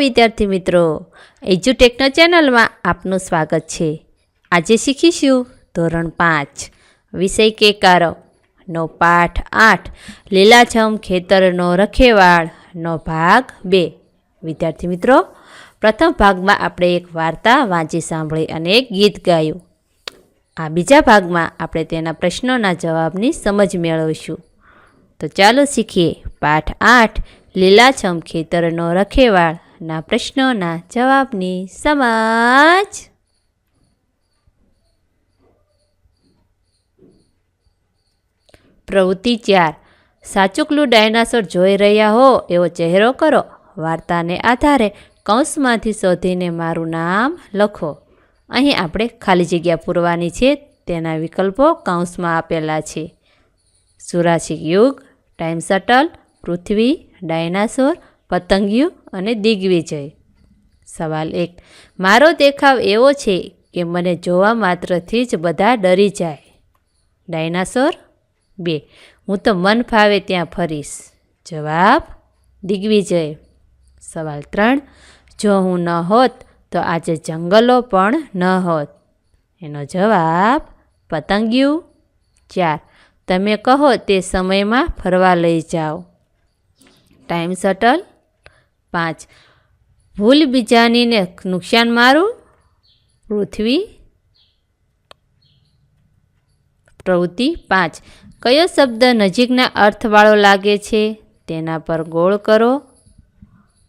વિદ્યાર્થી મિત્રો એજ્યુટેકનો ચેનલમાં આપનું સ્વાગત છે. આજે શીખીશું ધોરણ પાંચ, વિષય કેકારો. નો પાઠ આઠ, લીલાછમ ખેતરનો રખેવાળનો ભાગ બે. વિદ્યાર્થી મિત્રો, પ્રથમ ભાગમાં આપણે એક વાર્તા વાંચી સાંભળી અને એક ગીત ગાયું. આ બીજા ભાગમાં આપણે તેના પ્રશ્નોના જવાબની સમજ મેળવીશું. તો ચાલો શીખીએ. પાઠ આઠ, લીલાછમ ખેતરનો રખેવાળના પ્રશ્નોના જવાબની સમજ. પ્રવૃત્તિ ચાર. સાચુકલું ડાયનાસોર જોઈ રહ્યા હો, એવો ચહેરો કરો. વાર્તાને આધારે કૌંસમાંથી શોધીને મારું નામ લખો. અહીં આપણે ખાલી જગ્યા પૂરવાની છે, તેના વિકલ્પો કૌંસમાં આપેલા છે. સુરાશિક યુગ, ટાઈમ શટલ, પૃથ્વી, ડાયનાસોર પતંગિયું અને દિગ્વિજય સવાલ એક, મારો દેખાવ એવો છે કે મને જોવા માત્રથી જ બધા ડરી જાય. ડાયનાસોર? બે, હું તો મન ફાવે ત્યાં ફરીશ. જવાબ દિગ્વિજય સવાલ ત્રણ, જો હું ન હોત તો આજે જંગલો પણ ન હોત. એનો જવાબ, પતંગિયું. ચાર, તમે કહો તે સમયમાં ફરવા લઈ જાઓ. ટાઈમ શટલ પાંચ. ભૂલ બીજાનીને નુકસાન મારું? પૃથ્વી. પ્રવૃત્તિ પાંચ. કયો શબ્દ નજીકના અર્થવાળો લાગે છે? તેના પર ગોળ કરો.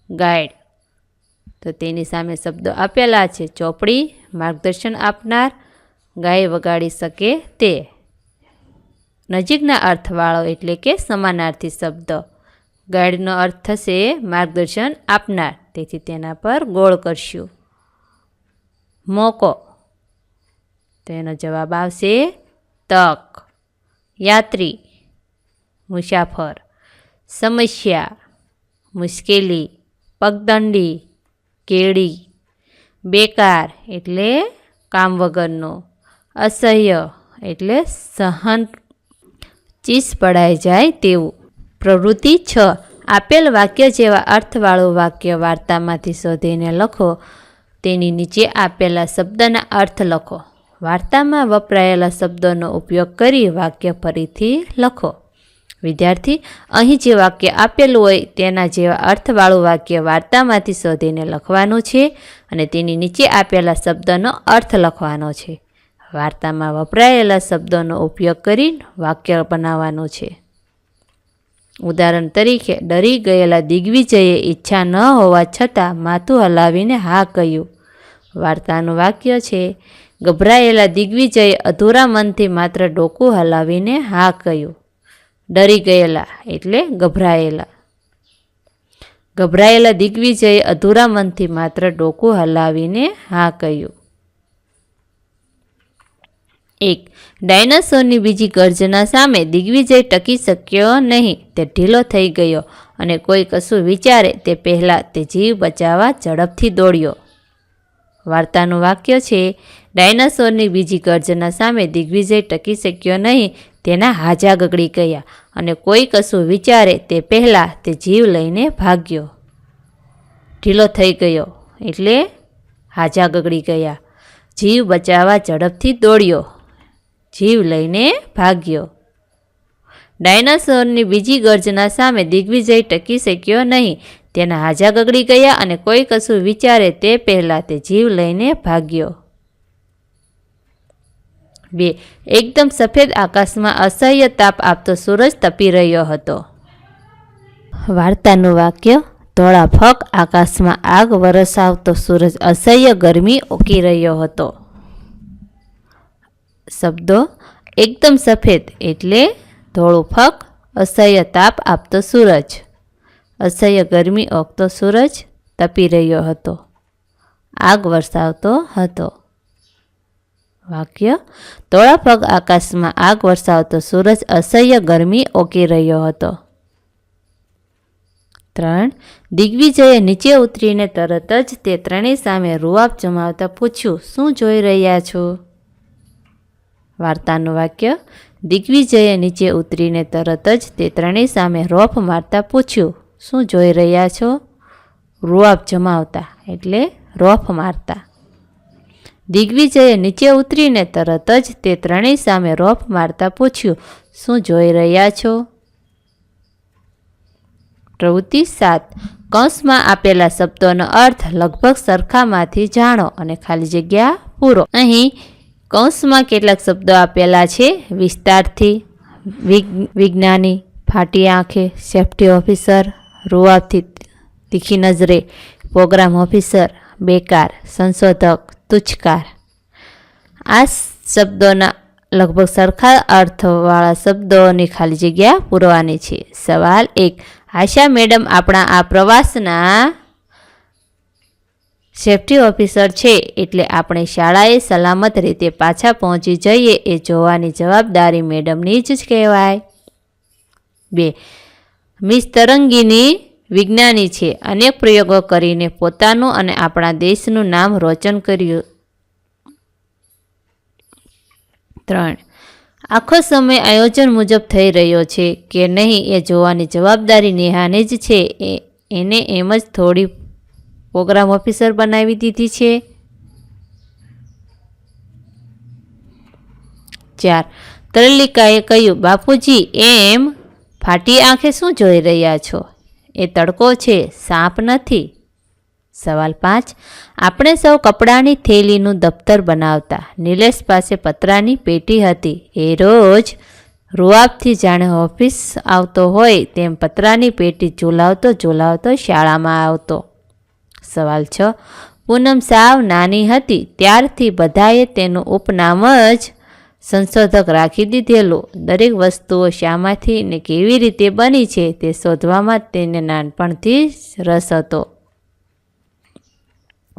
ગાઈડ. તો તેની સામે શબ્દો આપેલા છે. ચોપડી, માર્ગદર્શન આપનાર, ગાય વગાડી શકે તે. નજીકના અર્થવાળો એટલે કે સમાનાર્થી શબ્દ. ગાઈડનો અર્થ થશે માર્ગદર્શન આપનાર. તેથી તેના પર ગોળ કરશું. મોકો. તેનો જવાબ આવશે તક. યાત્રી. મુસાફર. સમસ્યા. મુશ્કેલી. પગદંડી. કેળી બેકાર એટલે કામ વગરનો. અસહ્ય એટલે સહન. ચીસ પડાઈ જાય તેવું. પ્રવૃત્તિ છ. આપેલ વાક્ય જેવા અર્થવાળું વાક્ય વાર્તામાંથી શોધીને લખો. તેની નીચે આપેલા શબ્દના અર્થ લખો. વાર્તામાં વપરાયેલા શબ્દોનો ઉપયોગ કરી વાક્ય ફરીથી લખો. વિદ્યાર્થી, અહીં જે વાક્ય આપેલું હોય તેના જેવા અર્થવાળું વાક્ય વાર્તામાંથી શોધીને લખવાનું છે અને તેની નીચે આપેલા શબ્દનો અર્થ લખવાનો છે. વાર્તામાં વપરાયેલા શબ્દોનો ઉપયોગ કરી વાક્ય બનાવવાનું છે. ઉદાહરણ તરીકે, ડરી ગયેલા દિગ્વિજયે ઈચ્છા ન હોવા છતાં માથું હલાવીને હા કહ્યું. વાર્તાનું વાક્ય છે, ગભરાયેલા દિગ્વિજયે અધૂરા મનથી માત્ર ડોકું હલાવીને હા કહ્યું. ડરી ગયેલા એટલે ગભરાયેલા. ગભરાયેલા દિગ્વિજયે અધૂરા મનથી માત્ર ડોકું હલાવીને હા કહ્યું. એક. ડાયનાસોરની બીજી ગર્જના સામે દિગ્વિજય ટકી શક્યો નહીં, તે ઢીલો થઈ ગયો અને કોઈ કશું વિચારે તે પહેલાં તે જીવ બચાવવા ઝડપથી દોડ્યો. વાર્તાનું વાક્ય છે, ડાયનાસોરની બીજી ગર્જના સામે દિગ્વિજય ટકી શક્યો નહીં, તેના હાજા ગગડી ગયા અને કોઈ કશું વિચારે તે પહેલાં તે જીવ લઈને ભાગ્યો. ઢીલો થઈ ગયો એટલે હાજા ગગડી ગયા. જીવ બચાવવા ઝડપથી દોડ્યો. જીવ લઈને ભાગ્યો. ડાયનાસોરની બીજી ગર્જના સામે દિગ્વિજય ટકી શક્યો નહીં. તેના હાજા ગગડી ગયા અને કોઈ કશું વિચારે તે પહેલાં તે જીવ લઈને ભાગ્યો. બે. એકદમ સફેદ આકાશમાં અસહ્ય તાપ આપતો સૂરજ તપી રહ્યો હતો. વાર્તાનું વાક્ય ધોળા ફક આકાશમાં આગ વરસાવતો સૂરજ અસહ્ય ગરમી ઓકી રહ્યો હતો. શબ્દો એકદમ સફેદ એટલે ધોળો ફક, અસહ્ય તાપ આપતો સૂરજ. અસહ્ય ગરમી ઓકતો સૂરજ તપી રહ્યો હતો. આગ વરસાવતો હતો. વાક્ય, ધોળા પગ આકાશમાં આગ વરસાવતો સૂરજ અસહ્ય ગરમી ઓકી રહ્યો હતો. ત્રણ, દિગ્વિજયે નીચે ઉતરીને તરત જ તે ત્રણેય સામે રૂઆબ જમાવતા પૂછ્યું, શું જોઈ રહ્યા છો? વાર્તાનું વાક્ય, દિગ્વિજયે નીચે ઉતરીને તરત જ તે ત્રણેય સામે રોફ મારતા પૂછ્યું, શું જોઈ રહ્યા છો? રૂઆબ જમાવતા, એટલે રોફ મારતા. દિગ્વિજયે નીચે ઉતરીને તરત જ તે ત્રણેય સામે રોફ મારતા પૂછ્યું, શું જોઈ રહ્યા છો? પ્રવૃત્તિ સાત. કૌંસમાં આપેલા શબ્દોનો અર્થ લગભગ સરખામાંથી જાણો અને ખાલી જગ્યા પૂરો. અહીં કૌંસમાં કેટલાક શબ્દો આપેલા છે. વિસ્તારથી વિજ્ઞાની, ફાટી આંખે, સેફ્ટી ઓફિસર રૂઆથી તીખી નજરે, પ્રોગ્રામ ઓફિસર, બેકાર, સંશોધક, તુચ્છકાર. આ શબ્દોના લગભગ સરખા અર્થવાળા શબ્દોની ખાલી જગ્યા પૂરવાની છે. સવાલ એક, આશા મેડમ, આપણા આ પ્રવાસના સેફ્ટી ઓફિસર છે એટલે આપણે શાળાએ સલામત રીતે પાછા પહોંચી જઈએ એ જોવાની જવાબદારી મેડમની જ કહેવાય. બે, મિસ તરંગીની વિજ્ઞાની છે. અનેક પ્રયોગો કરીને પોતાનું અને આપણા દેશનું નામ રોશન કર્યું. ત્રણ, આખો સમય આયોજન મુજબ થઈ રહ્યો છે કે નહીં એ જોવાની જવાબદારી નેહાને જ છે. એને એમ જ થોડી પ્રોગ્રામ ઓફિસર બનાવી દીધી છે. ચાર. તરલિકાએ કહ્યું, બાપુજી, એમ ફાટી આંખે શું જોઈ રહ્યા છો? એ તડકો છે, સાપ નથી. સવાલ પાંચ. આપણે સૌ કપડાની થેલીનું દફતર બનાવતા. નિલેશ પાસે પતરાની પેટી હતી. એ રોજ રૂઆબથી જાણે ઓફિસ આવતો હોય તેમ પતરાની પેટી ઝુલાવતો ઝુલાવતો શાળામાં આવતો. સવાલ છ. પૂનમ સાવ નાની હતી, ત્યારથી બધાએ તેનું ઉપનામ જ સંશોધક રાખી દીધેલો. દરેક વસ્તુઓ શામાંથી ને કેવી રીતે બની છે તે શોધવામાં તેને નાનપણથી રસ હતો.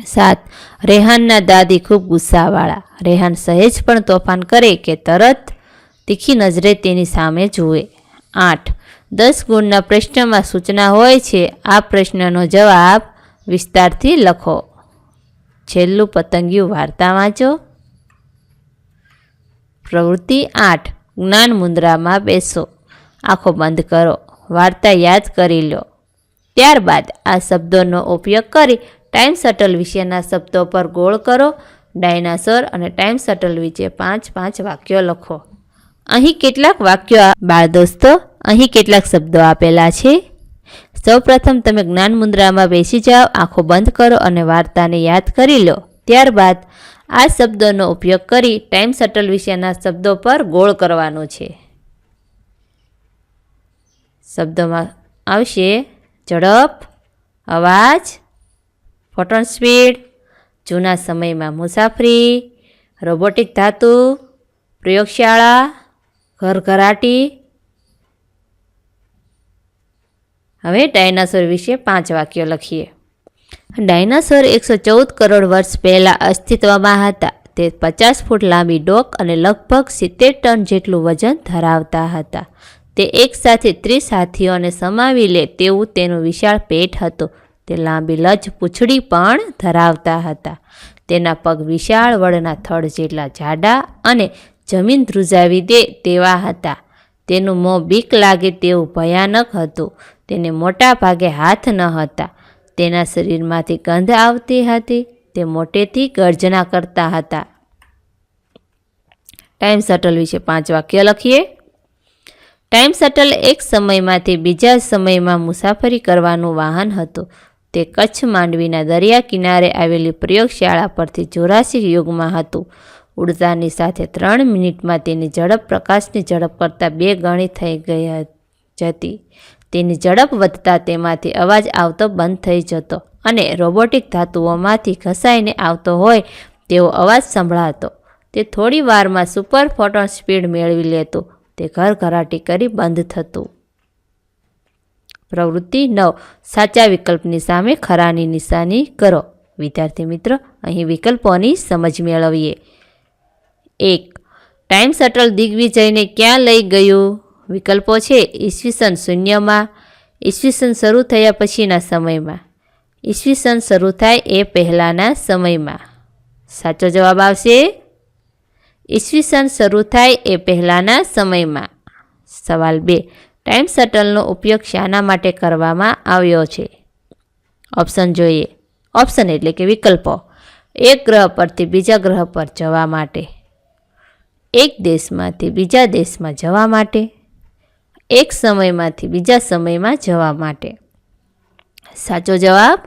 સાત. રેહાનના દાદી ખૂબ ગુસ્સાવાળા. રેહાન સહેજ પણ તોફાન કરે કે તરત તીખી નજરે તેની સામે જુએ. આઠ. દસ ગુણના પ્રશ્નમાં સૂચના હોય છે, આ પ્રશ્નનો જવાબ વિસ્તારથી લખો. છેલ્લું પતંગિયું વાર્તા વાંચો. પ્રવૃત્તિ આઠ. જ્ઞાન મુદ્રામાં બેસો. આંખો બંધ કરો. વાર્તા યાદ કરી લો. ત્યારબાદ આ શબ્દોનો ઉપયોગ કરી ટાઈમ શટલ વિશેના શબ્દો પર ગોળ કરો. ડાયનાસોર અને ટાઈમ શટલ વિશે પાંચ પાંચ વાક્યો લખો. અહીં કેટલાક વાક્યો બાળ દોસ્તો, અહીં કેટલાક શબ્દો આપેલા છે. સૌપ્રથમ તમે જ્ઞાન મુદ્રામાં બેસી જાઓ, આંખો બંધ કરો અને વાર્તાને યાદ કરી લો. ત્યારબાદ આ શબ્દોનો ઉપયોગ કરી ટાઈમ શટલ વિશેના શબ્દો પર ગોળ કરવાનો છે. શબ્દોમાં આવશે ઝડપ, અવાજ, ફોટોન સ્પીડ, જૂના સમયમાં મુસાફરી, રોબોટિક ધાતુ, પ્રયોગશાળા, ઘરઘરાટી હવે ડાયનાસોર વિશે પાંચ વાક્યો લખીએ. ડાયનાસોર એકસો ચૌદ કરોડ વર્ષ પહેલાં અસ્તિત્વમાં હતા. તે પચાસ ફૂટ લાંબી ડોક અને લગભગ સિત્તેર ટન જેટલું વજન ધરાવતા હતા. તે એકસાથે ત્રીસ હાથીઓને સમાવી લે તેવું તેનું વિશાળ પેટ હતું. તે લાંબી લજ પૂંછડી પણ ધરાવતા હતા. તેના પગ વિશાળ, વડના થડ જેટલા જાડા અને જમીન ધ્રુજાવી દે તેવા હતા. તેનું મોં બીક લાગે તેવું ભયાનક હતું. તેને મોટા ભાગે હાથ ન હતા. તેના શરીરમાંથી ગંધ આવતી હતી, તે મોટેથી ગર્જના કરતા હતા. ટાઈમ શટલ વિશે પાંચ વાક્ય લખીએ. ટાઈમ શટલ એક સમયમાંથી બીજા સમયમાં મુસાફરી કરવાનું વાહન હતું. તે કચ્છ માંડવીના દરિયા કિનારે આવેલી પ્રયોગશાળા પરથી જોરાસિક યુગમાં હતું. ઉડતાની સાથે ત્રણ મિનિટમાં તેની ઝડપ પ્રકાશની ઝડપ કરતાં બે ગણી થઈ ગઈ જતી તેની ઝડપ વધતા તેમાંથી અવાજ આવતો બંધ થઈ જતો અને રોબોટિક ધાતુઓમાંથી ઘસાઈને આવતો હોય તેવો અવાજ સંભળાતો. તે થોડી વારમાં સુપર ફોટોન સ્પીડ મેળવી લેતું. તે ઘરઘરાટી કરી બંધ થતું. પ્રવૃત્તિ નવ. સાચા વિકલ્પની સામે ખરાની નિશાની કરો. વિદ્યાર્થી મિત્રો, અહીં વિકલ્પોની સમજ મેળવીએ. એક. ટાઈમ શટલ દિગ્વિજયને ક્યાં લઈ ગયું? વિકલ્પો છે ઈસવીસન શૂન્યમાં, ઈસવીસન શરૂ થયા પછીના સમયમાં. ઈસવીસન શરૂ થાય એ પહેલાંના સમયમાં. સાચો જવાબ આવશે? ઈસવીસન શરૂ થાય એ પહેલાંના સમયમાં. સવાલ બે. ટાઈમ શટલનો ઉપયોગ શાના માટે કરવામાં આવ્યો છે? ઓપ્શન જોઈએ. ઓપ્શન એટલે કે વિકલ્પો. એક ગ્રહ પરથી બીજા ગ્રહ પર જવા માટે. એક દેશમાંથી બીજા દેશમાં જવા માટે. એક સમયમાંથી બીજા સમયમાં જવા માટે. સાચો જવાબ?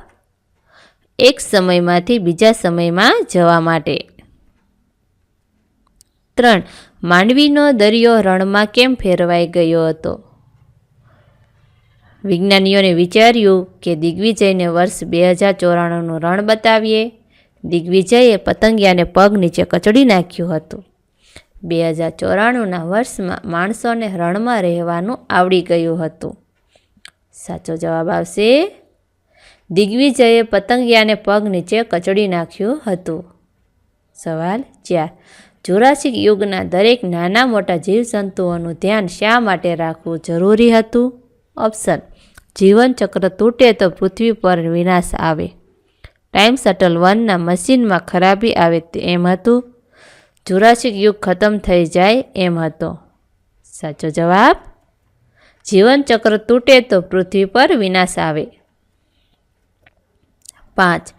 એક સમયમાંથી બીજા સમયમાં જવા માટે. ત્રણ. માંડવીનો દરિયો રણમાં કેમ ફેરવાઈ ગયો હતો? વિજ્ઞાનીઓને વિચાર્યું કે દિગ્વિજયને વર્ષ બે હજાર ચોરાણુંનું રણ બતાવીએ. દિગ્વિજયે પતંગિયાને પગ નીચે કચડી નાખ્યું હતું. બે હજાર ચોરાણુંના વર્ષમાં માણસોને રણમાં રહેવાનું આવડી ગયું હતું. સાચો જવાબ આવશે, દિગ્વિજયે પતંગિયાને પગ નીચે કચડી નાખ્યું હતું. સવાલ ચાર. જુરાસિક યુગના દરેક નાના મોટા જીવજંતુઓનું ધ્યાન શા માટે રાખવું જરૂરી હતું? ઓપ્શન. જીવનચક્ર તૂટે તો પૃથ્વી પર વિનાશ આવે. ટાઈમ શટલ વનના મશીનમાં ખરાબી આવે તેમ હતું. જુરાસિક યુગ ખતમ થઈ જાય એમ હતો. સાચો જવાબ? જીવનચક્ર તૂટે તો પૃથ્વી પર વિનાશ આવે. પાંચ.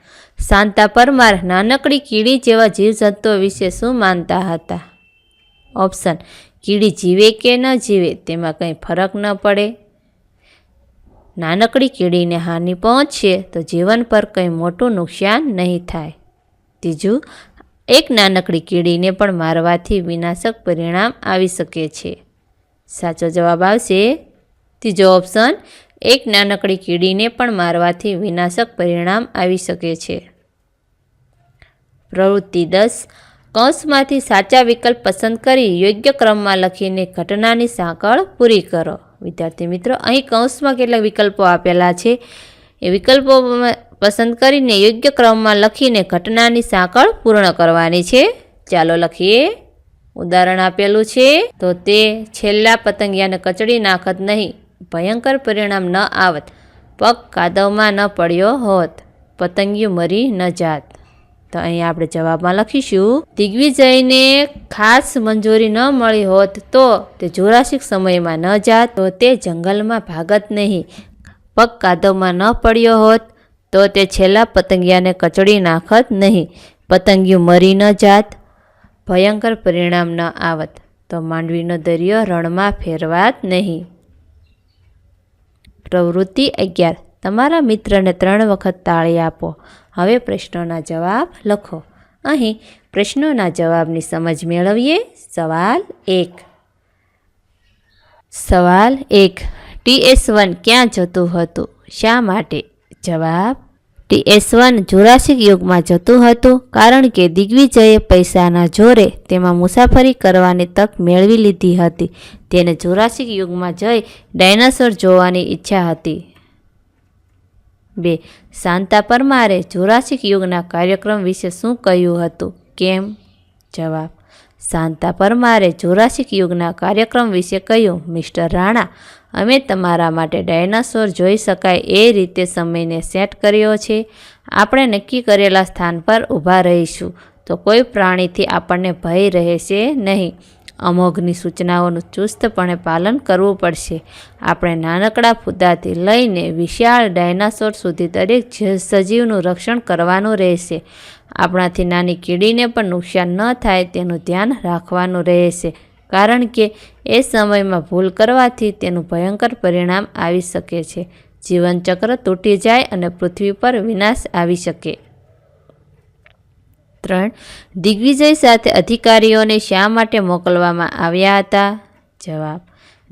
શાંતા પરમાર નાનકડી કીડી જેવા જીવજંતુઓ વિશે શું માનતા હતા? ઓપ્શન, કીડી જીવે કે ન જીવે તેમાં કંઈ ફરક ન પડે. નાનકડી કીડીને હાનિ પહોંચશે તો જીવન પર કંઈ મોટું નુકસાન નહીં થાય. ત્રીજું એક નાનકડી કીડીને પણ મારવાથી વિનાશક પરિણામ આવી શકે છે. સાચો જવાબ આવશે, ત્રીજો ઓપ્શન, એક નાનકડી કીડીને પણ મારવાથી વિનાશક પરિણામ આવી શકે છે. પ્રવૃત્તિ દસ, કૌંસમાંથી સાચા વિકલ્પ પસંદ કરી યોગ્ય ક્રમમાં લખીને ઘટનાની સાંકળ પૂરી કરો. વિદ્યાર્થી મિત્રો, અહીં કૌંસમાં કેટલાક વિકલ્પો આપેલા છે. એ વિકલ્પો પસંદ કરીને યોગ્ય ક્રમમાં લખીને ઘટનાની સાંકળ પૂર્ણ કરવાની છે. ચાલો લખીએ. ઉદાહરણ આપેલું છે, તો તે છેલ્લા પતંગિયાને કચડી નાખત નહીં, ભયંકર પરિણામ ન આવત, પગ કાદવમાં ન પડ્યો હોત, પતંગિયું મરી ન જાત. તો અહીં આપણે જવાબમાં લખીશું, દિગ્વિજયને ખાસ મંજૂરી ન મળી હોત તો તે જુરાસિક સમયમાં ન જાત, તો તે જંગલમાં ભાગત નહીં, પગ કાદવમાં ન પડ્યો હોત તો તે છેલ્લા પતંગિયાને કચડી નાખત નહીં. પતંગિયું મરી ન જાત. ભયંકર પરિણામ ન આવત. તો માંડવીનો દરિયો રણમાં ફેરવાત નહીં. પ્રવૃત્તિ અગિયાર. તમારા મિત્રને ત્રણ વખત તાળી આપો. હવે પ્રશ્નોના જવાબ લખો. અહીં પ્રશ્નોના જવાબની સમજ મેળવીએ. સવાલ એક. સવાલ એક. ટીએસ વન ક્યાં જતું હતું? શા માટે? જવાબ ટીએસ વન જુરાસિક યુગમાં જતું હતું કારણ કે દિગ્વિજયે પૈસાના જોરે તેમાં મુસાફરી કરવાની તક મેળવી લીધી હતી. તેને જુરાસિક યુગમાં જઈ ડાયનાસોર જોવાની ઈચ્છા હતી. બે. શાંતા પરમારે જુરાસિક યુગના કાર્યક્રમ વિશે શું કહ્યું હતું? કેમ? જવાબ. શાંતા પરમારે જુરાસિક યુગના કાર્યક્રમ વિશે કહ્યું, મિસ્ટર રાણા અમે તમારા માટે ડાયનાસોર જોઈ શકાય એ રીતે સમયને સેટ કર્યો છે. આપણે નક્કી કરેલા સ્થાન પર ઊભા રહીશું. તો કોઈ પ્રાણીથી આપણને ભય રહેશે નહીં. અમોઘની સૂચનાઓનું ચુસ્તપણે પાલન કરવું પડશે. આપણે નાનકડા ફૂદાથી લઈને વિશાળ ડાયનાસોર સુધી દરેક સજીવનું રક્ષણ કરવાનું રહેશે. આપણાથી નાની કીડીને પણ નુકસાન ન થાય તેનું ધ્યાન રાખવાનું રહેશે. કારણ કે એ સમયમાં ભૂલ કરવાથી તેનું ભયંકર પરિણામ આવી શકે છે. જીવનચક્ર તૂટી જાય અને પૃથ્વી પર વિનાશ આવી શકે. ત્રણ. દિગ્વિજય સાથે અધિકારીઓને શા માટે મોકલવામાં આવ્યા હતા? જવાબ.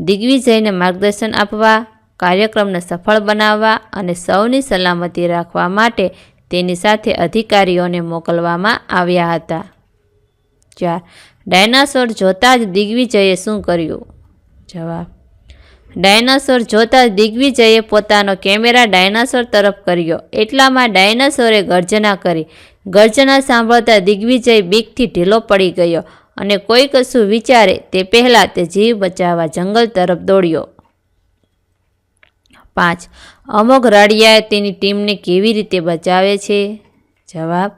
દિગ્વિજયને માર્ગદર્શન આપવા, કાર્યક્રમને સફળ બનાવવા અને સૌની સલામતી રાખવા માટે તેની સાથે અધિકારીઓને મોકલવામાં આવ્યા હતા. ચાર ડાયનાસોર જોતાં જ દિગ્વિજયે શું કર્યું? જવાબ. ડાયનાસોર જોતાં જ દિગ્વિજયે પોતાનો કેમેરા ડાયનાસોર તરફ કર્યો. એટલામાં ડાયનાસોરે ગર્જના કરી. ગર્જના સાંભળતા દિગ્વિજય બીકથી ઢીલો પડી ગયો અને કોઈ કશું વિચારે તે પહેલાં તે જીવ બચાવવા જંગલ તરફ દોડ્યો. પાંચ. અમોઘ રાડિયાએ તેની ટીમને કેવી રીતે બચાવે છે? જવાબ.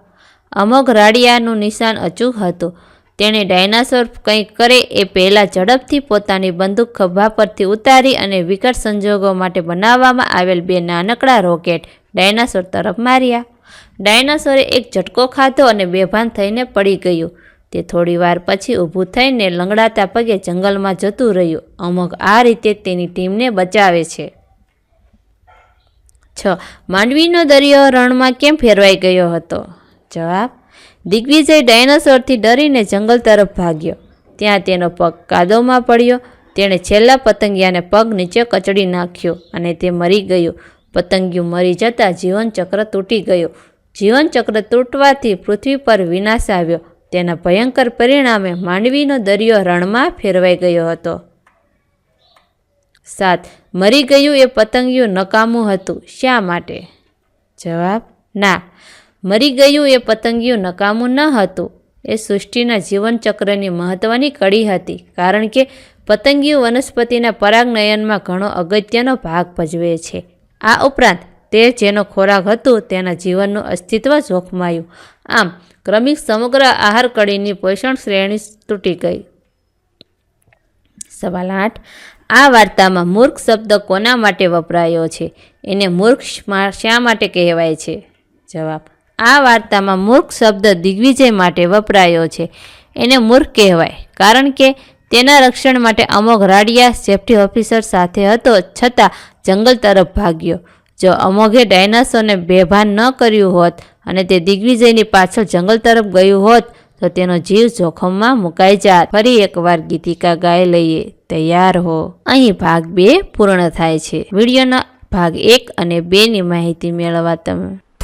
અમોઘ રાડિયાનું નિશાન અચૂક હતું. તેણે ડાયનાસોર કંઈક કરે એ પહેલાં ઝડપથી પોતાની બંદૂક ખભા પરથી ઉતારી અને વિકટ સંજોગો માટે બનાવવામાં આવેલ બે નાનકડા રોકેટ ડાયનાસોર તરફ માર્યા. ડાયનાસોરે એક ઝટકો ખાધો અને બેભાન થઈને પડી ગયું. તે થોડીવાર પછી ઊભું થઈને લંગડાતા પગે જંગલમાં જતું રહ્યું. અમુક આ રીતે તેની ટીમને બચાવે છે. છ. માંડવીનો દરિયો રણમાં કેમ ફેરવાઈ ગયો હતો? જવાબ, દિગ્વિજય ડાયનાસોરથી ડરીને જંગલ તરફ ભાગ્યો. ત્યાં તેનો પગ કાદવમાં પડ્યો. તેણે છેલ્લા પતંગિયાને પગ નીચે કચડી નાખ્યો અને તે મરી ગયું. પતંગિયું મરી જતાં જીવનચક્ર તૂટી ગયું. જીવનચક્ર તૂટવાથી પૃથ્વી પર વિનાશ આવ્યો. તેના ભયંકર પરિણામે માંડવીનો દરિયો રણમાં ફેરવાઈ ગયો હતો. સાત, મરી ગયું એ પતંગિયું નકામું હતું. શા માટે? જવાબ, ના મરી ગયું એ પતંગિયું નકામું ન હતું. એ સૃષ્ટિના જીવનચક્રની મહત્ત્વની કડી હતી, કારણ કે પતંગિયું વનસ્પતિના પરાગનયનમાં ઘણો અગત્યનો ભાગ ભજવે છે. આ ઉપરાંત, તે જેનો ખોરાક હતો તેના જીવનનું અસ્તિત્વ જોખમાયું. આમ, ક્રમિક સમગ્ર આહાર કડીની પોષણ શ્રેણી તૂટી ગઈ. સવાલ આઠ. આ વાર્તામાં મૂર્ખ શબ્દ કોના માટે વપરાયો છે? એને મૂર્ખ શા માટે કહેવાય છે? જવાબ. આ વાર્તામાં મૂર્ખ શબ્દ દિગ્વિજય માટે વપરાયો છે. એને મૂર્ખ કહેવાય, કારણ કે તેના રક્ષણ માટે અમોઘ રાડિયા સેફ્ટી ઓફિસર સાથે હતો, છતાં જંગલ તરફ ભાગ્યો. જો અમોઘે ડાયનાસોરને બેભાન ન કર્યું હોત અને તે દિગ્વિજયની પાછળ જંગલ તરફ ગયું હોત, તો તેનો જીવ જોખમમાં મુકાઈ જાત. ફરી એકવાર ગીતિકા ગાઈ લઈએ, તૈયાર હો. અહીં ભાગ બે પૂર્ણ થાય છે. વિડીયોના ભાગ એક અને બેની માહિતી મેળવવા તમે